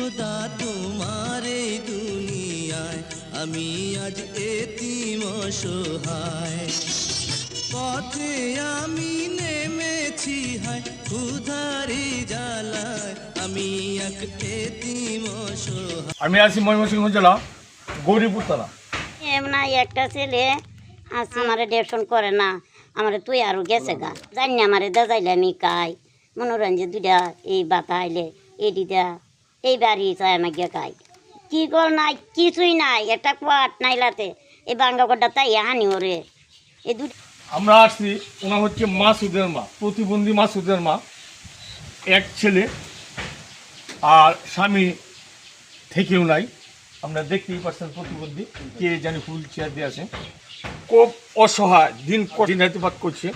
খোদা তোমার এই দুনিয়ায় আমি আজ এতিম অসহায়। পথে আমি নেমেছি হায় ক্ষুধারি জ্বালায় আমি এক এতিম অসহায়। আমি আছি ময়মনসিংহ জেলা গৌরীপুর থানা। এমনা একটা ছেলে আছে আমারে ডেশন করে না আমারে তুই আরও গেছে গা। জানি আমারে দাজাইলে আমি কাই মনোরঞ্জন দুইটা এই বাতা আইলে এই দিদা এই বাড়ি চাই আমার গিয়ে কাই কি কর নাই? কিছুই নাই। একটা কোয়াট নাইলাতে এই বাঙ্গা কটা তাই হানি ওরে। এই দুই আমরা আসছি, ওনা হচ্ছে মাসুদের মা, প্রতিবন্ধী মাসুদের মা। এক ছেলে আর স্বামী থেকেও নাই। আমরা দেখতেই পাচ্ছেন প্রতিবন্ধী, কে জানি হুইল চেয়ার দিয়ে আছে। খুব অসহায়, দিন ক- দিন রাতিপাত করছে।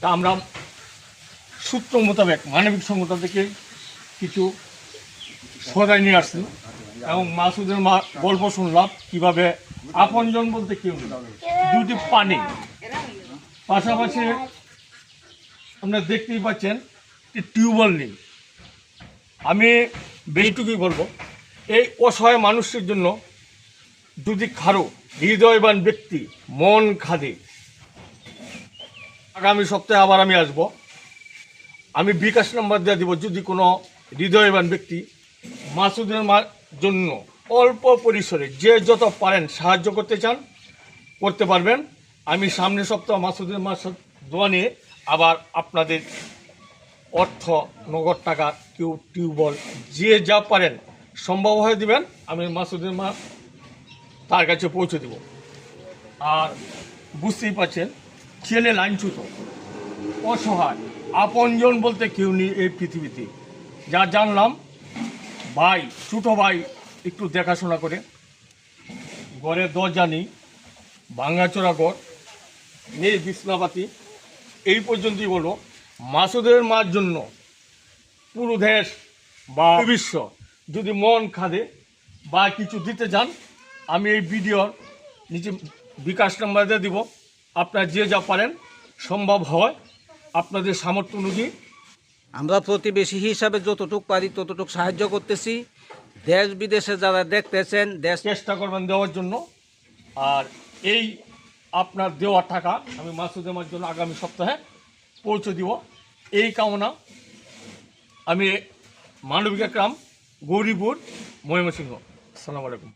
তা আমরা সূত্র মোতাবেক, মানবিক সংগঠন থেকে কিছু সদাই নিয়ে আসছি এবং মাসুদের মা গল্প শুনলাম কীভাবে আপনজন বলতে কেউ দুটি পানি। পাশাপাশি আপনারা দেখতেই পাচ্ছেন টিউবওয়েল নেই। আমি বেশিটুকুই বলব। এই অসহায় মানুষের জন্য যদি খারো, হৃদয়বান ব্যক্তি, মন খাদে। আগামী সপ্তাহে আবার আমি আসব। আমি বিকাশ নাম্বার দিয়ে দিব। যদি কোনো হৃদয়বান ব্যক্তি মাসুদের জন্য অল্প পরিসরে যে যত পারেন সাহায্য করতে চান, করতে পারবেন। আমি সামনের সপ্তাহ মাসুদের মাস দোয়া নিয়ে আবার আপনাদের অর্থ, নগদ টাকা কেউ টিউবওয়েল যে যা পারেন সম্ভব হয়ে দিবেন, আমি মাসুদের মা তার কাছে পৌঁছে দেব। আর বুঝতেই পারছেন ছেলে লাইনচ্যুত অসহায়, আপনজন বলতে কেউ নেই এই পৃথিবীতে। যা জানলাম ভাই, ছোটো ভাই, একটু দেখাশোনা করে। ঘরে দরজা নেই ভাঙ্গাচোরা ঘর, নেই বিছনাপাতি। এই পর্যন্তই বলো, মাসুদের মার জন্য পুরো দেশ বা বিশ্ব যদি মন খাদে বা কিছু দিতে চান, আমি এই ভিডিওর নিচে বিকাশ নাম্বার দিয়ে দিব। আপনারা যে যা পারেন, সম্ভব হয়। আপনাদের সামর্থ্য অনুযায়ী আমরা প্রতিবেশী হিসাবে যতটুক পারি ততটুক সাহায্য করতেছি। দেশ বিদেশে যারা দেখতেছেন, দেশ চেষ্টা করবেন দেওয়ার জন্য। আর এই আপনার দেওয়া টাকা আমি মাসুদ আমার জন্য আগামী সপ্তাহে পৌঁছে দিব। এই কামনা আমি মানবিকা গ্রাম গৌরীপুর, ময়মনসিংহ। আসসালামু আলাইকুম।